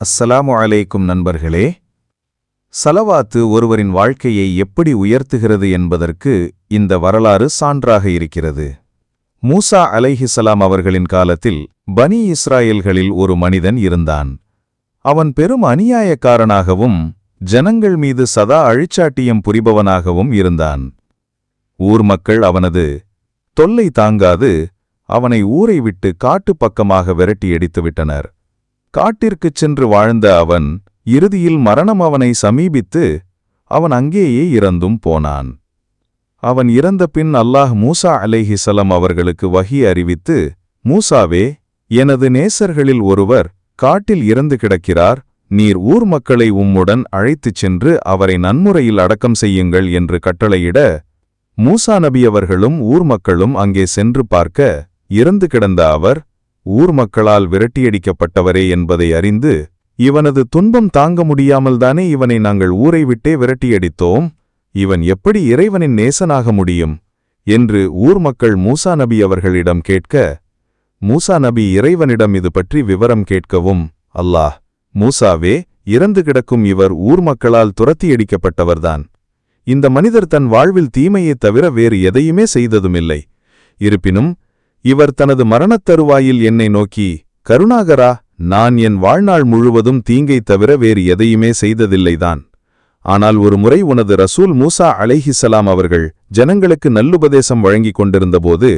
அஸ்ஸலாமு அலைக்கும் நண்பர்களே சலவாத்து ஒருவரின் வாழ்க்கையை எப்படி உயர்த்துகிறது என்பதற்கு இந்த வரலாறு சான்றாக இருக்கிறது. மூசா அலைஹிசலாம் அவர்களின் காலத்தில் பனி இஸ்ராயல்களில் ஒரு மனிதன் இருந்தான். அவன் பெரும் அநியாயக்காரனாகவும் ஜனங்கள் மீது சதா அழிச்சாட்டியம் புரிபவனாகவும் இருந்தான். ஊர் மக்கள் அவனது தொல்லை தாங்காது அவனை ஊரை விட்டு காட்டுப் பக்கமாக விரட்டியடித்து விட்டனர் காட்டிற்குச் சென்று வாழ்ந்த அவன் இறுதியில் மரணம் அவனை சமீபித்து அவன் அங்கேயே இறந்தும் போனான். அவன் இறந்த பின் அல்லாஹ் மூசா அலைஹிசலம் அவர்களுக்கு வகி அறிவித்து மூசாவே எனது நேசர்களில் ஒருவர் காட்டில் இறந்து கிடக்கிறார் நீர் ஊர் மக்களை உம்முடன் அழைத்துச் சென்று அவரை நன்முறையில் அடக்கம் செய்யுங்கள் என்று கட்டளையிட மூசா நபி அவர்களும் ஊர் மக்களும் அங்கே சென்று பார்க்க இறந்து கிடந்த அவர் ஊர் மக்களால் விரட்டியடிக்கப்பட்டவரே என்பதை அறிந்து இவனது துன்பம் தாங்க முடியாமல்தானே இவனை நாங்கள் ஊரை விட்டே விரட்டியடித்தோம்? இவன் எப்படி இறைவனின் நேசனாக முடியும்? என்று ஊர் மக்கள் மூசா நபி அவர்களிடம் கேட்க மூசா நபி இறைவனிடம் இது பற்றி விவரம் கேட்கவும் அல்லாஹ் மூசாவே இறந்து கிடக்கும் இவர் ஊர் மக்களால் துரத்தியடிக்கப்பட்டவர்தான். இந்த மனிதர் தன் வாழ்வில் தீமையைத் தவிர வேறு எதையுமே செய்ததுமில்லை. இருப்பினும் இவர் தனது மரணத் தருவாயில் என்னை நோக்கி கருணாகரா நான் என் வாழ்நாள் முழுவதும் தீங்கைத் தவிர வேறு எதையுமே செய்ததில்லைதான். ஆனால் ஒரு முறை உனது ரசூல் மூசா அலைஹிசலாம் அவர்கள் ஜனங்களுக்கு நல்லுபதேசம் வழங்கிக் கொண்டிருந்தபோது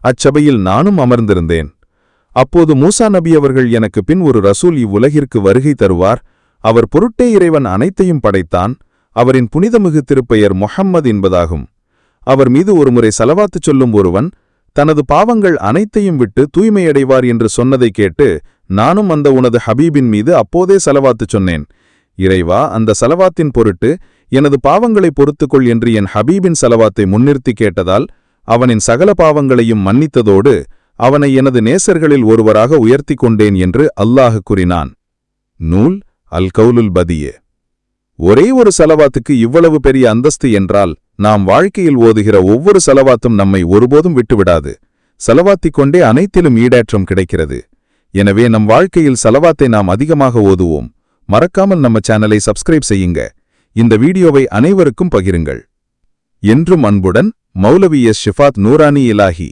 அச்சபையில் நானும் அமர்ந்திருந்தேன். அப்போது மூசா நபி அவர்கள் எனக்கு பின் ஒரு ரசூல் இவ்வுலகிற்கு வருகை தருவார். அவர் பொருட்டே இறைவன் அனைத்தையும் படைத்தான். அவரின் புனிதமிகு திருப்பெயர் முஹம்மது என்பதாகும். அவர் மீது ஒருமுறை செலவாத்துச் சொல்லும் ஒருவன் தனது பாவங்கள் அனைத்தையும் விட்டு தூய்மையடைவார் என்று சொன்னதை கேட்டு நானும் அந்த உனது ஹபீபின் மீது அப்போதே செலவாத்துச் சொன்னேன். இறைவா அந்த செலவாத்தின் பொருட்டு எனது பாவங்களை பொறுத்துக்கொள் என்று என் ஹபீபின் செலவாத்தை முன்னிறுத்தி கேட்டதால் அவனின் சகல பாவங்களையும் மன்னித்ததோடு அவனை எனது நேசர்களில் ஒருவராக உயர்த்திக் கொண்டேன் என்று அல்லாஹ் கூறினான். நூல் அல் கவுலுல் பதியே. ஒரே ஒரு செலவாத்துக்கு இவ்வளவு பெரிய அந்தஸ்து என்றால் நாம் வாழ்க்கையில் ஓதுகிற ஒவ்வொரு செலவாத்தும் நம்மை ஒருபோதும் விட்டுவிடாது. செலவாத்திக் கொண்டே அனைத்திலும் ஈடேற்றம் கிடைக்கிறது. எனவே நம் வாழ்க்கையில் செலவாத்தை நாம் அதிகமாக ஓதுவோம். மறக்காமல் நம்ம சேனலை சப்ஸ்கிரைப் செய்யுங்க. இந்த வீடியோவை அனைவருக்கும் பகிருங்கள். என்றும் அன்புடன் மௌலவி எஸ். ஷிஃபாத் நூரானி இலாஹி.